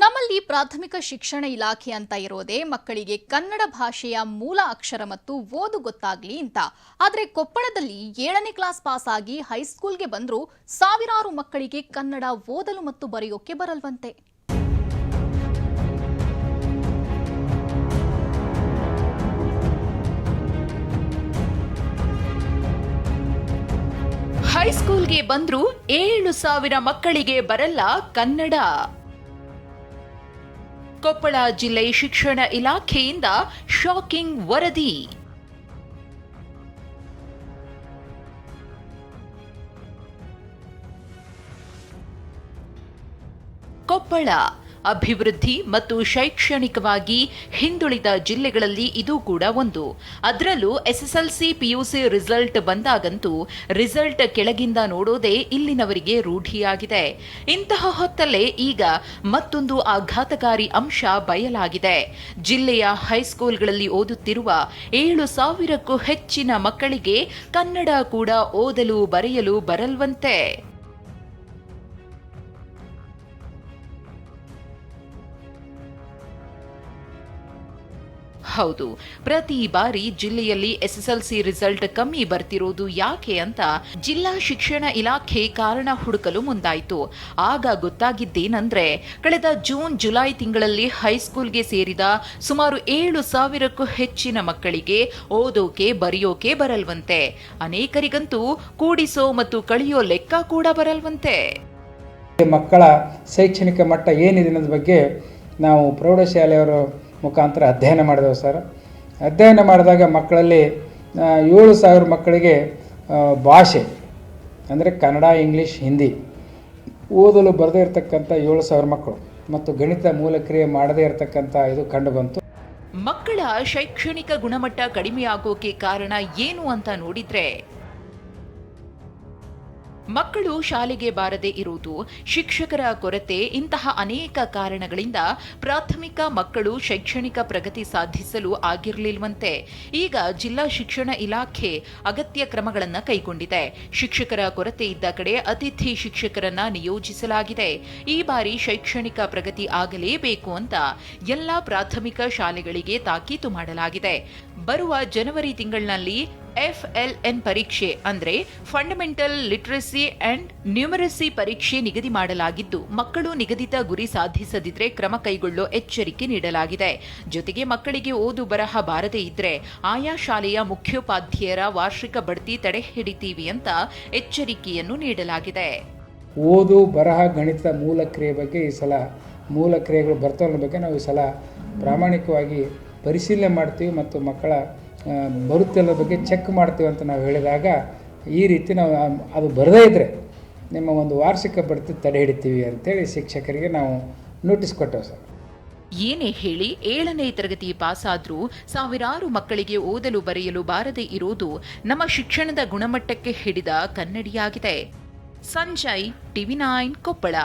ನಮ್ಮಲ್ಲಿ ಪ್ರಾಥಮಿಕ ಶಿಕ್ಷಣ ಇಲಾಖೆ ಅಂತ ಇರೋದೇ ಮಕ್ಕಳಿಗೆ ಕನ್ನಡ ಭಾಷೆಯ ಮೂಲ ಅಕ್ಷರ ಮತ್ತು ಓದು ಗೊತ್ತಾಗ್ಲಿ ಅಂತ. ಆದರೆ ಕೊಪ್ಪಳದಲ್ಲಿ ಏಳನೇ ಕ್ಲಾಸ್ ಪಾಸ್ ಆಗಿ ಹೈಸ್ಕೂಲ್ಗೆ ಬಂದರೂ ಸಾವಿರಾರು ಮಕ್ಕಳಿಗೆ ಕನ್ನಡ ಓದಲು ಮತ್ತು ಬರೆಯೋಕೆ ಬರಲ್ವಂತೆ. ಹೈಸ್ಕೂಲ್ಗೆ ಬಂದ್ರು ಏಳು ಸಾವಿರ ಮಕ್ಕಳಿಗೆ ಬರಲ್ಲ ಕನ್ನಡ. ಕೊಪ್ಪಳ ಜಿಲ್ಲೆ ಶಿಕ್ಷಣ ಇಲಾಖೆಯಿಂದ ಶಾಕಿಂಗ್ ವರದಿ. ಕೊಪ್ಪಳ ಅಭಿವೃದ್ಧಿ ಮತ್ತು ಶೈಕ್ಷಣಿಕವಾಗಿ ಹಿಂದುಳಿದ ಜಿಲ್ಲೆಗಳಲ್ಲಿ ಇದು ಕೂಡ ಒಂದು. ಅದರಲ್ಲೂ ಎಸ್ಎಸ್ಎಲ್ಸಿ ಪಿಯುಸಿ ರಿಸಲ್ಟ್ ಬಂದಾಗಂತೂ ರಿಸಲ್ಟ್ ಕೆಳಗಿಂದ ನೋಡೋದೇ ಇಲ್ಲಿನವರಿಗೆ ರೂಢಿಯಾಗಿದೆ. ಇಂತಹ ಹೊತ್ತಲ್ಲೇ ಈಗ ಮತ್ತೊಂದು ಆಘಾತಕಾರಿ ಅಂಶ ಬಯಲಾಗಿದೆ. ಜಿಲ್ಲೆಯ ಹೈಸ್ಕೂಲ್ಗಳಲ್ಲಿ ಓದುತ್ತಿರುವ ಏಳು ಸಾವಿರಕ್ಕೂ ಹೆಚ್ಚಿನ ಮಕ್ಕಳಿಗೆ ಕನ್ನಡ ಕೂಡ ಓದಲು ಬರೆಯಲು ಬರಲ್ವಂತೆ. ಹೌದು. ಪ್ರತಿ ಬಾರಿ ಜಿಲ್ಲೆಯಲ್ಲಿ ಎಸ್ಎಸ್ಎಲ್ಸಿ ರಿಸಲ್ಟ್ ಕಮ್ಮಿ ಬರ್ತಿರೋದು ಯಾಕೆ ಅಂತ ಜಿಲ್ಲಾ ಶಿಕ್ಷಣ ಇಲಾಖೆ ಕಾರಣ ಹುಡುಕಲು ಮುಂದಾಯಿತು. ಆಗ ಗೊತ್ತಾಗಿದ್ದೇನೆಂದ್ರೆ, ಕಳೆದ ಜೂನ್, ಜುಲೈ ತಿಂಗಳಲ್ಲಿ ಹೈಸ್ಕೂಲ್ಗೆ ಸೇರಿದ ಸುಮಾರು ಏಳು ಸಾವಿರಕ್ಕೂ ಹೆಚ್ಚಿನ ಮಕ್ಕಳಿಗೆ ಓದೋಕೆ, ಬರೆಯೋಕೆ ಬರಲ್ವಂತೆ. ಅನೇಕರಿಗಂತೂ ಕೂಡಿಸೋ ಮತ್ತು ಕಳೆಯೋ ಲೆಕ್ಕ ಕೂಡ ಬರಲ್ವಂತೆ. ಮಕ್ಕಳ ಶೈಕ್ಷಣಿಕ ಮಟ್ಟ ಏನಿದೆ ಅನ್ನೋದ್ರ ಬಗ್ಗೆ ನಾವು ಪ್ರೌಢಶಾಲೆಯವರ ಮುಖಾಂತರ ಅಧ್ಯಯನ ಮಾಡಿದೆವು ಸರ್. ಅಧ್ಯಯನ ಮಾಡಿದಾಗ ಮಕ್ಕಳಲ್ಲಿ ಏಳು ಸಾವಿರ ಮಕ್ಕಳಿಗೆ ಭಾಷೆ, ಅಂದರೆ ಕನ್ನಡ, ಇಂಗ್ಲೀಷ್, ಹಿಂದಿ, ಓದಲು ಬರದೇ ಇರತಕ್ಕಂಥ ಏಳು ಸಾವಿರ ಮಕ್ಕಳು ಮತ್ತು ಗಣಿತ ಮೂಲಕ್ರಿಯೆ ಮಾಡದೇ ಇರತಕ್ಕಂಥ ಇದು ಕಂಡುಬಂತು. ಮಕ್ಕಳ ಶೈಕ್ಷಣಿಕ ಗುಣಮಟ್ಟ ಕಡಿಮೆಯಾಗೋಕೆ ಕಾರಣ ಏನು ಅಂತ ನೋಡಿದ್ರೆ ಮಕ್ಕಳು ಶಾಲೆಗೆ ಬಾರದೇ ಇರುವುದು ಶಿಕ್ಷಕರ ಕೊರತೆ. ಇಂತಹ ಅನೇಕ ಕಾರಣಗಳಿಂದ ಪ್ರಾಥಮಿಕ ಮಕ್ಕಳು ಶೈಕ್ಷಣಿಕ ಪ್ರಗತಿ ಸಾಧಿಸಲು ಆಗಿರಲಿಲ್ವಂತೆ. ಈಗ ಜಿಲ್ಲಾ ಶಿಕ್ಷಣ ಇಲಾಖೆ ಅಗತ್ಯ ಕ್ರಮಗಳನ್ನು ಕೈಗೊಂಡಿದೆ. ಶಿಕ್ಷಕರ ಕೊರತೆ ಇದ್ದ ಕಡೆ ಅತಿಥಿ ಶಿಕ್ಷಕರನ್ನ ನಿಯೋಜಿಸಲಾಗಿದೆ. ಈ ಬಾರಿ ಶೈಕ್ಷಣಿಕ ಪ್ರಗತಿ ಆಗಲೇಬೇಕು ಅಂತ ಎಲ್ಲಾ ಪ್ರಾಥಮಿಕ ಶಾಲೆಗಳಿಗೆ ತಾಕೀತು ಮಾಡಲಾಗಿದೆ. ಬರುವ ಜನವರಿ ತಿಂಗಳಿನಲ್ಲಿ ಎಫ್ಎಲ್ಎನ್ ಪರೀಕ್ಷೆ ಅಂದರೆ ಫಂಡಮೆಂಟಲ್ ಲಿಟ್ರಸಿ ಅಂಡ್ ನ್ಯೂಮರಸಿ ಪರೀಕ್ಷೆ ನಿಗದಿ ಮಾಡಲಾಗಿದ್ದು, ಮಕ್ಕಳು ನಿಗದಿತ ಗುರಿ ಸಾಧಿಸದಿದ್ರೆ ಕ್ರಮ ಕೈಗೊಳ್ಳೋ ಎಚ್ಚರಿಕೆ ನೀಡಲಾಗಿದೆ. ಜೊತೆಗೆ ಮಕ್ಕಳಿಗೆ ಓದು ಬರಹ ಬಾರದೇ ಇದ್ರೆ ಆಯಾ ಶಾಲೆಯ ಮುಖ್ಯೋಪಾಧ್ಯಾಯರ ವಾರ್ಷಿಕ ಬಡ್ತಿ ತಡೆ ಹಿಡಿತೀವಿ ಅಂತ ಎಚ್ಚರಿಕೆಯನ್ನು ನೀಡಲಾಗಿದೆ. ಓದು ಬರಹ ಗಣಿತ ಮೂಲ ಕ್ರಿಯೆ ಬಗ್ಗೆ ಈ ಸಲ, ಮೂಲ ಕ್ರಿಯೆಗಳು ಅನ್ನೋ ಬಗ್ಗೆ ನಾವು ಈ ಸಲ ಪ್ರಾಮಾಣಿಕವಾಗಿ ಪರಿಶೀಲನೆ ಮಾಡ್ತೀವಿ ಮತ್ತು ಮಕ್ಕಳ ಬರುತ್ತೆ ಅನ್ನೋ ಬಗ್ಗೆ ಚೆಕ್ ಮಾಡ್ತೀವಿ ಅಂತ ನಾವು ಹೇಳಿದಾಗ ಈ ರೀತಿ ನಾವು ಅದು ಬರದೇ ಇದ್ದರೆ ನಿಮ್ಮ ಒಂದು ವಾರ್ಷಿಕ ಬಡ್ತಿ ತಡೆ ಹಿಡಿತೀವಿ ಅಂತೇಳಿ ಶಿಕ್ಷಕರಿಗೆ ನಾವು ನೋಟಿಸ್ ಕೊಟ್ಟೆವು ಸರ್. ಏನೇ ಹೇಳಿ ಏಳನೇ ತರಗತಿ ಪಾಸಾದರೂ ಸಾವಿರಾರು ಮಕ್ಕಳಿಗೆ ಓದಲು ಬರೆಯಲು ಬಾರದೆ ಇರೋದು ನಮ್ಮ ಶಿಕ್ಷಣದ ಗುಣಮಟ್ಟಕ್ಕೆ ಹಿಡಿದ ಕನ್ನಡಿಯಾಗಿದೆ. Sanjay, TV nine Koppal.